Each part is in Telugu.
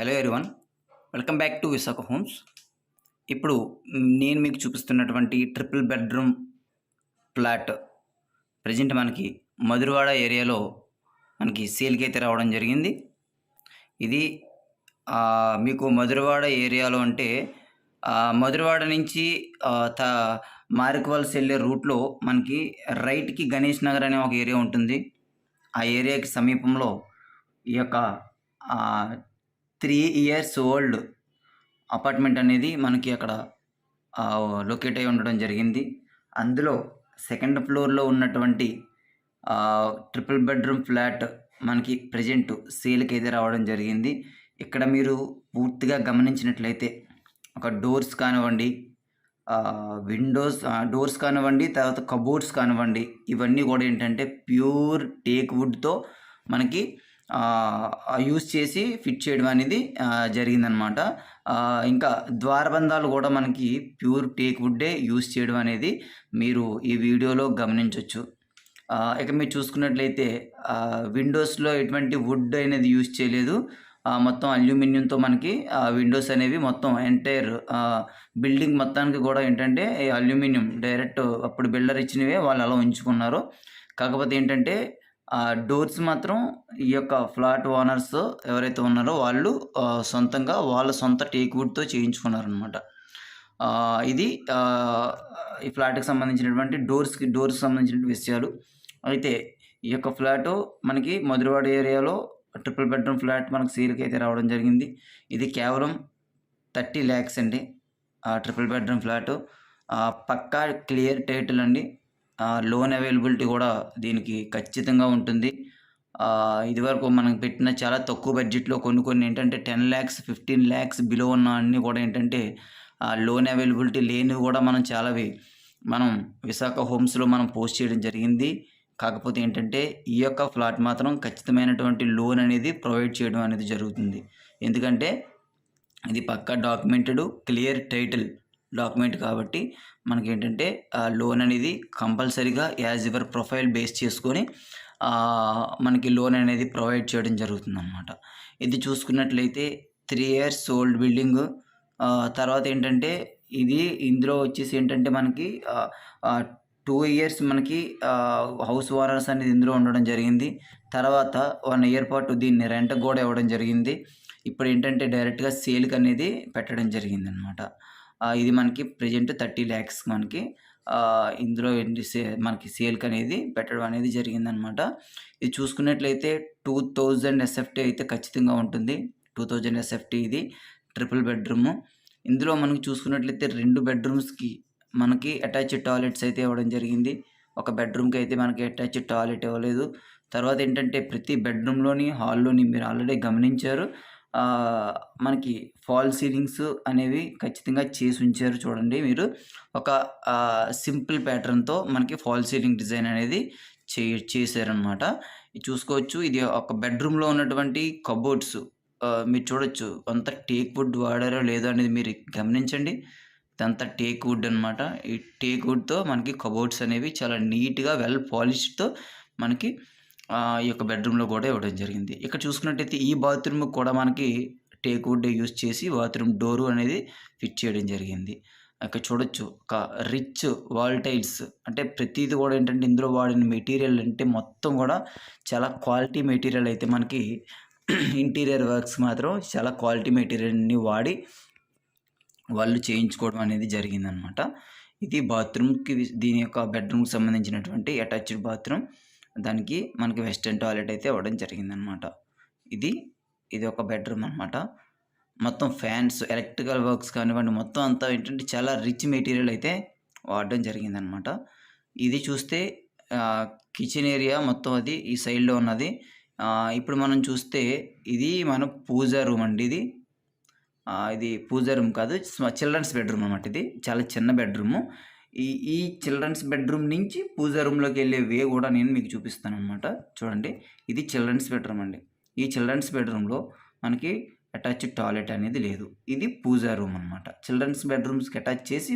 Hello everyone welcome back to Visakha homes. ఇప్పుడు నేను మీకు చూపిస్తున్నటువంటి ట్రిపుల్ బెడ్రూమ్ ఫ్లాట్ ప్రజెంట్ మనకి మధురవాడ ఏరియాలో మనకి సేల్కి అయితే రావడం జరిగింది. ఇది మీకు మధురవాడ ఏరియాలో అంటే మధురవాడ నుంచి త మారికవాల్స్ వెళ్ళే రూట్లో మనకి రైట్కి గణేష్ నగర్ అనే ఒక ఏరియా ఉంటుంది. ఆ ఏరియాకి సమీపంలో ఈ యొక్క త్రీ ఇయర్స్ ఓల్డ్ అపార్ట్మెంట్ అనేది మనకి అక్కడ లొకేట్ అయి ఉండడం జరిగింది. అందులో సెకండ్ ఫ్లోర్లో ఉన్నటువంటి ట్రిపుల్ బెడ్రూమ్ ఫ్లాట్ మనకి ప్రజెంట్ సేల్కి అయితే రావడం జరిగింది. ఇక్కడ మీరు పూర్తిగా గమనించినట్లయితే ఒక డోర్స్ కానివ్వండి విండోస్ డోర్స్ కానివ్వండి తర్వాత కబోర్డ్స్ కానివ్వండి ఇవన్నీ కూడా ఏంటంటే ప్యూర్ టేక్ వుడ్తో మనకి యూస్ చేసి ఫిట్ చేయడం అనేది జరిగిందనమాట. ఇంకా ద్వారబంధాలు కూడా మనకి ప్యూర్ టేక్ వుడ్డే యూస్ చేయడం అనేది మీరు ఈ వీడియోలో గమనించవచ్చు ఇక మీరు చూసుకున్నట్లయితే విండోస్లో ఎటువంటి వుడ్ అనేది యూస్ చేయలేదు. మొత్తం అల్యూమినియంతో మనకి ఆ, విండోస్ అనేవి మొత్తం ఎంటైర్ బిల్డింగ్ మొత్తానికి కూడా ఏంటంటే అల్యూమినియం డైరెక్ట్ అప్పుడు బిల్డర్ ఇచ్చినవే వాళ్ళు అలా ఉంచుకున్నారు. కాకపోతే ఏంటంటే డోర్స్ మాత్రం ఈ యొక్క ఫ్లాట్ ఓనర్స్ ఎవరైతే ఉన్నారో వాళ్ళు సొంతంగా వాళ్ళ సొంత టేక్వుడ్తో చేయించుకున్నారనమాట ఇది ఈ ఫ్లాట్కి సంబంధించినటువంటి డోర్స్కి డోర్స్ సంబంధించిన విషయాలు. అయితే ఈ యొక్క ఫ్లాట్ మనకి మధురవాడ ఏరియాలో ట్రిపుల్ బెడ్రూమ్ ఫ్లాట్ మనకు సేల్కి అయితే రావడం జరిగింది. ఇది కేవలం థర్టీ ల్యాక్స్ అండి ఆ triple bedroom flat. Pakka clear title అండి. లోన్ అవైలబిలిటీ కూడా దీనికి ఖచ్చితంగా ఉంటుంది. ఇదివరకు మనం పెట్టిన చాలా తక్కువ బడ్జెట్లో కొన్ని కొన్ని ఏంటంటే ten lakhs fifteen lakhs below ఉన్న అన్నీ కూడా ఏంటంటే లోన్ అవైలబిలిటీ లేనివి కూడా మనం చాలావి మనం విశాఖ హోమ్స్లో మనం పోస్ట్ చేయడం జరిగింది. కాకపోతే ఏంటంటే ఈ యొక్క ఫ్లాట్ మాత్రం ఖచ్చితమైనటువంటి లోన్ అనేది ప్రొవైడ్ చేయడం అనేది జరుగుతుంది. ఎందుకంటే ఇది pakka documented clear title document కాబట్టి మనకి ఏంటంటే లోన్ అనేది కంపల్సరీగా యాజ్ యువర్ ప్రొఫైల్ బేస్ చేసుకొని మనకి లోన్ అనేది ప్రొవైడ్ చేయడం జరుగుతుంది అనమాట ఇది చూసుకున్నట్లయితే త్రీ ఇయర్స్ ఓల్డ్ బిల్డింగ్ తర్వాత ఏంటంటే ఇది ఇందులో వచ్చేసి ఏంటంటే మనకి టూ ఇయర్స్ మనకి హౌస్ ఓనర్స్ అనేది ఇందులో ఉండడం జరిగింది. తర్వాత వన్ ఇయర్ పాటు దీన్ని రెంట్ కూడా ఇవ్వడం జరిగింది. ఇప్పుడు ఏంటంటే డైరెక్ట్గా సేల్కి అనేది పెట్టడం జరిగింది అనమాట ఇది మనకి ప్రజెంట్ థర్టీ ల్యాక్స్ మనకి ఇందులో సే మనకి సేల్కి అనేది పెట్టడం అనేది జరిగిందనమాట. ఇది చూసుకున్నట్లయితే టూ థౌజండ్ ఎస్ఎఫ్టీ అయితే ఖచ్చితంగా ఉంటుంది. టూ థౌజండ్ ఎస్ఎఫ్టీ ఇది ట్రిపుల్ బెడ్రూమ్ ఇందులో మనకి చూసుకున్నట్లయితే రెండు బెడ్రూమ్స్కి మనకి అటాచ్డ్ టాయిలెట్స్ అయితే ఇవ్వడం జరిగింది. ఒక బెడ్రూమ్కి అయితే మనకి అటాచ్ టాయిలెట్ ఇవ్వలేదు. తర్వాత ఏంటంటే ప్రతి బెడ్రూమ్లోని హాల్లోని మీరు ఆల్రెడీ గమనించారు. మనకి ఫాల్ సీలింగ్స్ అనేవి ఖచ్చితంగా చేసి ఉంచారు చూడండి మీరు. ఒక సింపుల్ ప్యాటర్న్తో మనకి ఫాల్ సీలింగ్ డిజైన్ అనేది చే చేశారనమాట చూసుకోవచ్చు ఇది ఒక బెడ్రూమ్లో ఉన్నటువంటి కబోర్డ్స్ మీరు చూడొచ్చు. అంత టేక్ వుడ్ వాడారో లేదో అనేది మీరు గమనించండి. ఇదంతా టేక్ వుడ్ అనమాట ఈ టేక్ వుడ్తో మనకి కబోర్డ్స్ అనేవి చాలా నీట్గా వెల్ పాలిష్డ్తో మనకి ఈ యొక్క బెడ్రూమ్లో కూడా ఇవ్వడం జరిగింది. ఇక్కడ చూసుకున్నట్టయితే ఈ బాత్రూమ్ కూడా మనకి టేక్ వుడ్ యూస్ చేసి బాత్రూమ్ డోరు అనేది ఫిట్ చేయడం జరిగింది. ఇక్కడ చూడొచ్చు. ఒక రిచ్ వాల్టైల్స్ అంటే ప్రతిది కూడా ఏంటంటే ఇందులో వాడిన మెటీరియల్ అంటే మొత్తం కూడా చాలా క్వాలిటీ మెటీరియల్ అయితే మనకి ఇంటీరియర్ వర్క్స్ మాత్రం చాలా క్వాలిటీ మెటీరియల్ని వాడి వాళ్ళు చేయించుకోవడం అనేది జరిగిందనమాట. ఇది బాత్రూమ్కి దీని యొక్క బెడ్రూమ్కి సంబంధించినటువంటి అటాచ్డ్ బాత్రూమ్. దానికి మనకి వెస్టర్న్ టాయిలెట్ అయితే ఇవ్వడం జరిగిందనమాట. ఇది ఇది ఒక బెడ్రూమ్ అనమాట. మొత్తం ఫ్యాన్స్ ఎలక్ట్రికల్ వర్క్స్ కానివ్వండి మొత్తం అంతా ఏంటంటే చాలా రిచ్ మెటీరియల్ అయితే వాడడం జరిగిందనమాట. ఇది చూస్తే కిచెన్ ఏరియా మొత్తం అది ఈ సైడ్లో ఉన్నది. ఇప్పుడు మనం చూస్తే ఇది మన పూజా రూమ్ అండి ఇది. ఇది పూజ రూమ్ కాదు చిల్డ్రన్స్ బెడ్రూమ్ అనమాట ఇది. చాలా చిన్న బెడ్రూము. ఈ ఈ చిల్డ్రన్స్ బెడ్రూమ్ నుంచి పూజా రూమ్లోకి వెళ్ళే వే కూడా నేను మీకు చూపిస్తాను అనమాట చూడండి ఇది చిల్డ్రన్స్ బెడ్రూమ్ అండి. ఈ చిల్డ్రన్స్ బెడ్రూమ్లో మనకి అటాచ్ టాయిలెట్ అనేది లేదు. ఇది పూజా రూమ్ అనమాట చిల్డ్రన్స్ బెడ్రూమ్స్కి అటాచ్ చేసి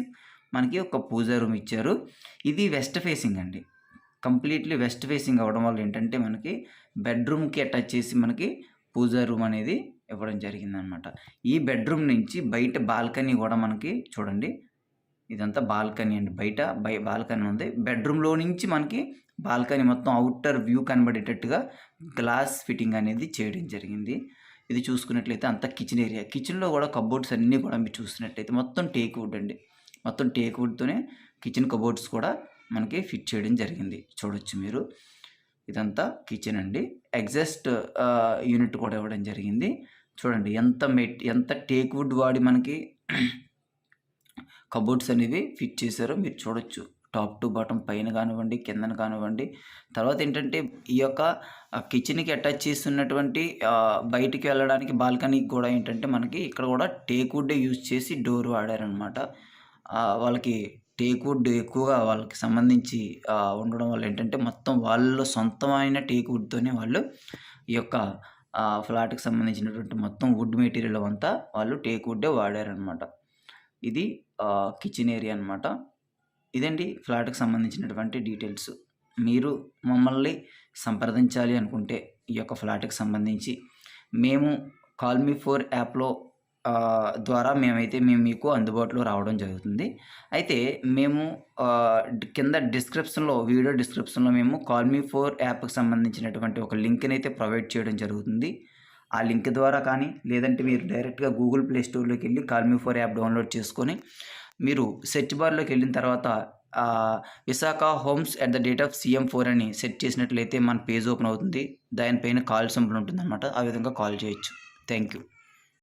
మనకి ఒక పూజా రూమ్ ఇచ్చారు. ఇది వెస్ట్ ఫేసింగ్ అండి. కంప్లీట్లీ వెస్ట్ ఫేసింగ్ అవ్వడం వల్ల ఏంటంటే మనకి బెడ్రూమ్కి అటాచ్ చేసి మనకి పూజా రూమ్ అనేది ఇవ్వడం జరిగిందనమాట ఈ బెడ్రూమ్ నుంచి బయట బాల్కనీ కూడా మనకి చూడండి ఇదంతా బాల్కనీ అండి. బయట బై బాల్కనీ ఉంది. బెడ్రూమ్లో నుంచి మనకి బాల్కనీ మొత్తం అవుటర్ వ్యూ కనబడేటట్టుగా గ్లాస్ ఫిట్టింగ్ అనేది చేయడం జరిగింది. ఇది చూసుకున్నట్లయితే అంతా కిచెన్ ఏరియా. కిచెన్లో కూడా కబోర్డ్స్ అన్నీ కూడా మీరు చూసినట్లయితే మొత్తం టేక్ వుడ్ అండి. మొత్తం టేక్ వుడ్తోనే కిచెన్ కబోర్డ్స్ కూడా మనకి ఫిట్ చేయడం జరిగింది. చూడొచ్చు మీరు. ఇదంతా కిచెన్ అండి. ఎగ్జాస్ట్ యూనిట్ కూడా ఇవ్వడం జరిగింది. చూడండి ఎంత మెట్ ఎంత టేక్ వుడ్ వాడి మనకి కబోర్డ్స్ అనేవి ఫిట్ చేశారో మీరు చూడొచ్చు. టాప్ టు బాటం పైన కానివ్వండి కిందన కానివ్వండి. తర్వాత ఏంటంటే ఈ యొక్క కిచెన్కి అటాచ్ చేస్తున్నటువంటి బయటికి వెళ్ళడానికి బాల్కనీకి కూడా ఏంటంటే మనకి ఇక్కడ కూడా టేక్ వుడ్ యూజ్ చేసి డోర్ వాడారనమాట వాళ్ళకి టేక్ వుడ్ ఎక్కువగా వాళ్ళకి సంబంధించి ఉండడం వల్ల ఏంటంటే మొత్తం వాళ్ళు సొంతమైన టేక్ వుడ్తోనే వాళ్ళు ఈ యొక్క ఫ్లాట్కి సంబంధించినటువంటి మొత్తం వుడ్ మెటీరియల్ అంతా వాళ్ళు టేక్ వుడ్డే వాడారనమాట ఇది కిచెన్ ఏరియా అనమాట ఇదండి ఫ్లాట్కి సంబంధించినటువంటి డీటెయిల్స్. మీరు మమ్మల్ని సంప్రదించాలి అనుకుంటే ఈ యొక్క ఫ్లాట్కి సంబంధించి. మేము కాల్మీ ఫోర్ యాప్లో ద్వారా మేమైతే మేము మీకు అందుబాటులో రావడం జరుగుతుంది. అయితే మేము కింద డిస్క్రిప్షన్లో వీడియో డిస్క్రిప్షన్లో మేము కాల్మీ ఫోర్ యాప్కి సంబంధించినటువంటి ఒక లింక్ని అయితే ప్రొవైడ్ చేయడం జరుగుతుంది. ఆ లింక్ ద్వారా కానీ లేదంటే మీరు డైరెక్ట్గా గూగుల్ ప్లే స్టోర్లోకి వెళ్ళి call me four app download చేసుకొని మీరు సెర్చ్ బార్లోకి వెళ్ళిన తర్వాత Visakha homes at the date of CM four అని సెట్ చేసినట్లయితే మన పేజ్ ఓపెన్ అవుతుంది. దానిపైన కాల్ సింబల్ ఉంటుందన్నమాట. ఆ విధంగా కాల్ చేయొచ్చు. Thank you